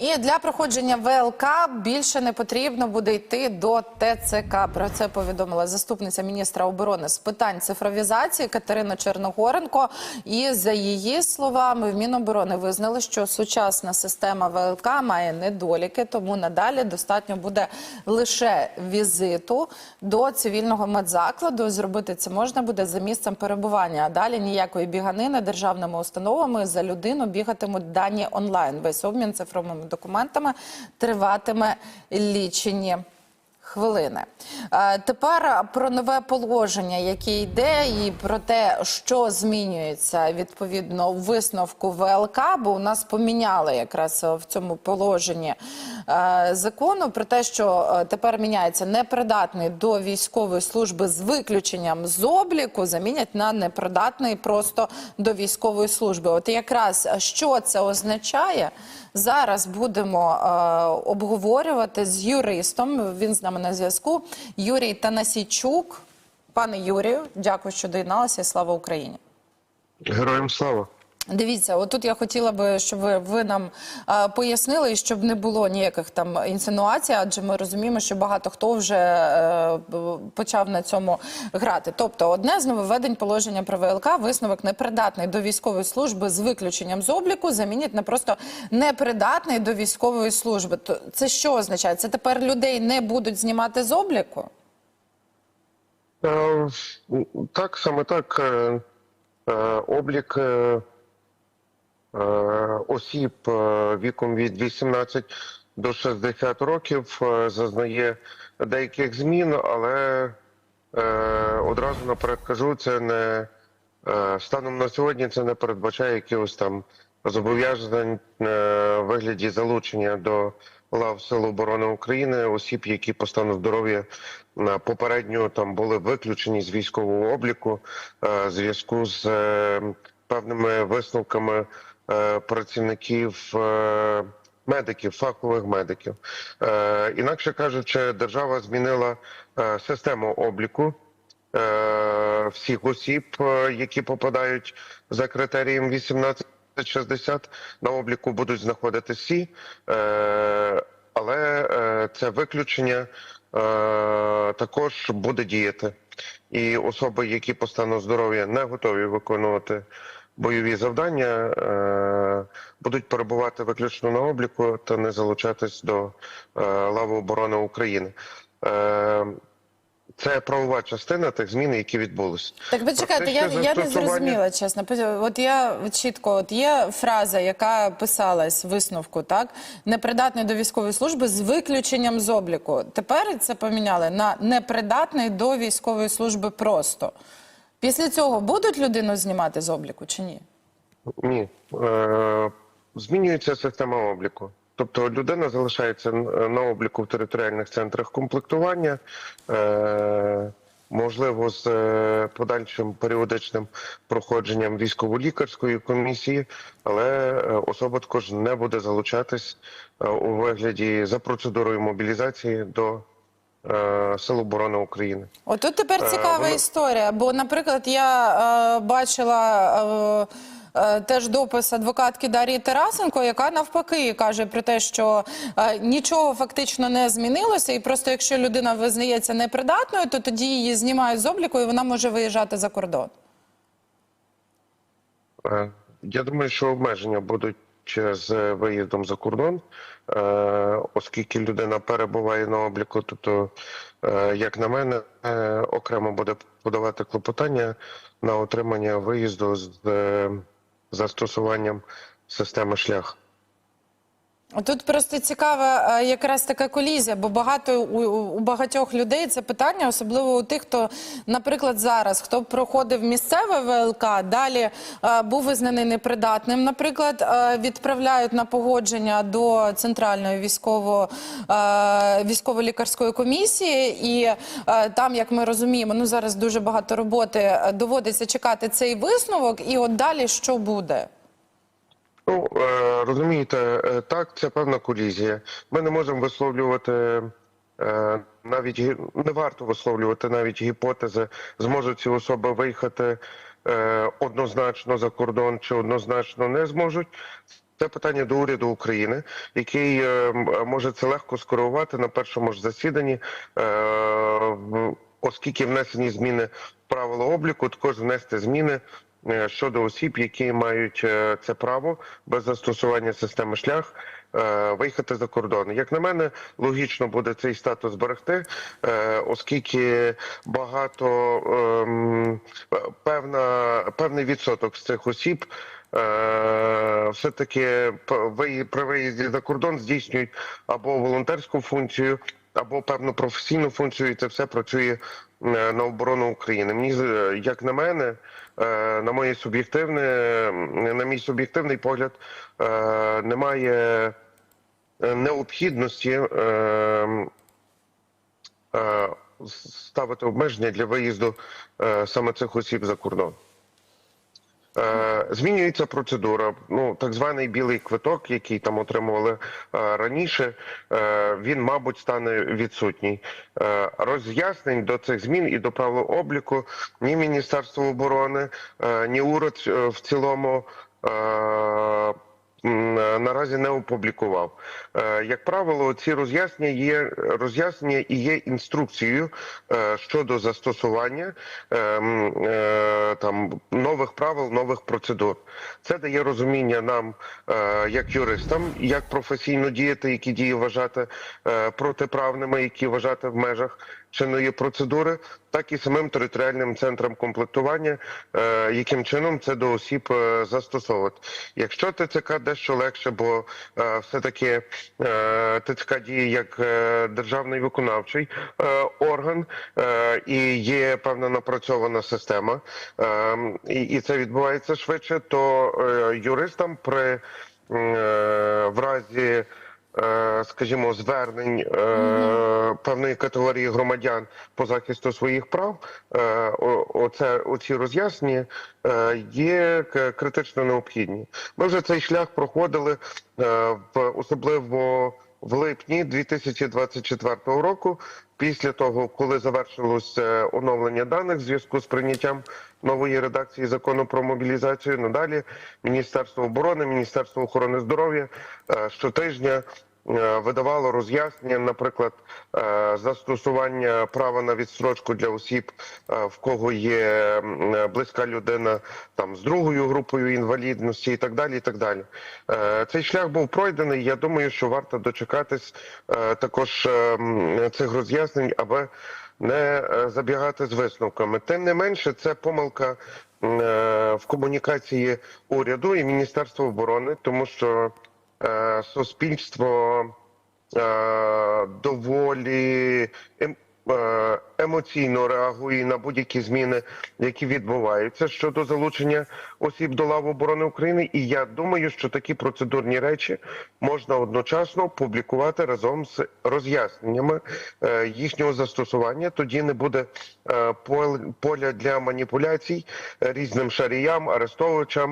І для проходження ВЛК більше не потрібно буде йти до ТЦК. Про це повідомила заступниця міністра оборони з питань цифровізації Катерина Черногоренко. І за її словами, в Міноборони визнали, що сучасна система ВЛК має недоліки, тому надалі достатньо буде лише візиту до цивільного медзакладу. Зробити це можна буде за місцем перебування. А далі ніякої біганини державними установами за людину бігатимуть дані онлайн. Весь обмін цифровими документами триватиме лічені. Хвилини Е, тепер про нове положення, яке йде, і про те, що змінюється відповідно у висновку ВЛК, бо у нас поміняли якраз в цьому положенні е, закону про те, що е, тепер міняється непридатний до військової служби з виключенням з обліку, замінять на непридатний просто до військової служби. От якраз що це означає? Зараз будемо обговорювати з юристом. Він з нами на зв'язку. Юрій Танасійчук. Пане Юрію, дякую, що доєдналися. Слава Україні. Героям слава. Дивіться, отут я хотіла би, щоб ви, нам пояснили, і щоб не було ніяких там інсинуацій, адже ми розуміємо, що багато хто вже е, почав на цьому грати. Тобто, одне з нововведень положення про ВЛК висновок непридатний до військової служби з виключенням з обліку замінять на просто непридатний до військової служби. Це що означає? Це тепер людей не будуть знімати з обліку? Е, Так, саме так. е, Облік осіб е, віком від 18 до 60 років е, зазнає деяких змін, але е, одразу наперед кажу, це не е, станом на сьогодні це не передбачає якихось там зобов'язань е, в вигляді залучення до лав Сил оборони України осіб, які по стану здоров'я е, попередньо там були виключені з військового обліку е, зв'язку з е, певними висновками е, працівників. е, Медиків, фахових медиків, е, інакше кажучи, держава змінила е, систему обліку е, всіх осіб, е, які попадають за критерієм 1860, на обліку будуть знаходитися всі, е, але е, це виключення е, також буде діяти. І особи, які по стану здоров'я не готові виконувати бойові завдання, е, будуть перебувати виключно на обліку та не залучатись до е, лави оборони України. Е, це правова частина тих змін, які відбулися. Так почекайте, я, Практичне я не зрозуміла, чесно. От я чітко, от є фраза, яка писалась в висновку, так? Непридатний до військової служби з виключенням з обліку. Тепер це поміняли на непридатний до військової служби просто. Після цього будуть людину знімати з обліку чи ні? Ні, е, змінюється система обліку. Тобто людина залишається на обліку в територіальних центрах комплектування, е, можливо, з е, подальшим періодичним проходженням військово-лікарської комісії, але е, особа також не буде залучатись е, у вигляді за процедурою мобілізації до Сил оборони України. От тут тепер Е, цікава воно- історія. Бо, наприклад, я е, бачила. Е, е, Теж допис адвокатки Дар'ї Тарасенко, яка навпаки каже про те, що е, нічого фактично не змінилося, і просто якщо людина визнається непридатною, то тоді її знімають з обліку, і вона може виїжджати за кордон. Е, Я думаю, що обмеження будуть з виїздом за кордон, е, оскільки людина перебуває на обліку. Тобто, е, як на мене, е, окремо буде подавати клопотання на отримання виїзду з застосуванням системи шлях. Тут просто цікава е, якраз така колізія, бо багато у, у багатьох людей це питання, особливо у тих, хто, наприклад, зараз хто проходив місцеве ВЛК, далі е, був визнаний непридатним. Наприклад, е, відправляють на погодження до центральної військово е, військово-лікарської комісії, і е, там, як ми розуміємо, ну зараз дуже багато роботи е, доводиться чекати цей висновок, і от далі що буде? Ну е, розумієте, е, так, це певна колізія. Ми не можемо висловлювати е, навіть не варто висловлювати навіть гіпотези, зможуть ці особи виїхати однозначно за кордон чи однозначно не зможуть. Це питання до уряду України, який може це легко скоригувати на першому ж засіданні, оскільки внесені зміни правила обліку, також внести зміни щодо осіб, які мають е, це право без застосування системи шлях. е, Виїхати за кордон. Як на мене, логічно буде цей статус зберегти, е, оскільки багато ем, певна певний відсоток з цих осіб е, все-таки п- виї- при виїзді за кордон здійснюють або волонтерську функцію, або певну професійну функцію, і це все працює е, на оборону України. Мені з- як на мене, е, на моє суб'єктивне, на мій суб'єктивний погляд, е, немає е, необхідності. е, е, ставити обмеження для виїзду е, саме цих осіб за кордон. Е, Змінюється процедура. Ну так званий білий квиток, який там отримували е, раніше. е, Він, мабуть, стане відсутній. Роз'яснень до цих змін і до правил обліку ні Міністерство оборони, ні уряд в цілому. Е, Наразі не опублікував. Е, Як правило, ці роз'яснення є роз'яснення і є інструкцією е, щодо застосування там нових правил, нових процедур. Це дає розуміння нам, як юристам, як професійно діяти, які дії вважати протиправними, які вважати в межах чинної процедури, так і самим територіальним центрам комплектування, е, яким чином це до осіб е, застосовувати. Якщо ТЦК дещо легше, бо е, все-таки е, ТЦК діє як державний виконавчий орган, і є певна напрацьована система, і, це відбувається швидше, то юристам при в разі скажімо, звернень е, певної категорії громадян по захисту своїх прав, е, оце оці роз'яснення е, є критично необхідні. Ми вже цей шлях проходили е, в особливо в липні 2024 року. Після того, коли завершилось е, оновлення даних в зв'язку з прийняттям нової редакції закону про мобілізацію, надалі Міністерство оборони, Міністерство охорони здоров'я е, щотижня видавало роз'яснення, наприклад, е, застосування права на відстрочку для осіб, е, в кого є е, близька людина там з другою групою інвалідності, і так далі. І так далі. Е, Цей шлях був пройдений. Я думаю, що варто дочекатись е, також е, цих роз'яснень, аби не е, забігати з висновками. Тим не менше, це помилка е, в комунікації уряду і Міністерства оборони, тому що е, суспільство е, доволі ем- е, емоційно реагує на будь-які зміни, які відбуваються щодо залучення осіб до лав оборони України. І я думаю, що такі процедурні речі можна одночасно публікувати разом з роз'ясненнями е, їхнього застосування. Тоді не буде е, поля для маніпуляцій е, різним шаріям, арестовувачам.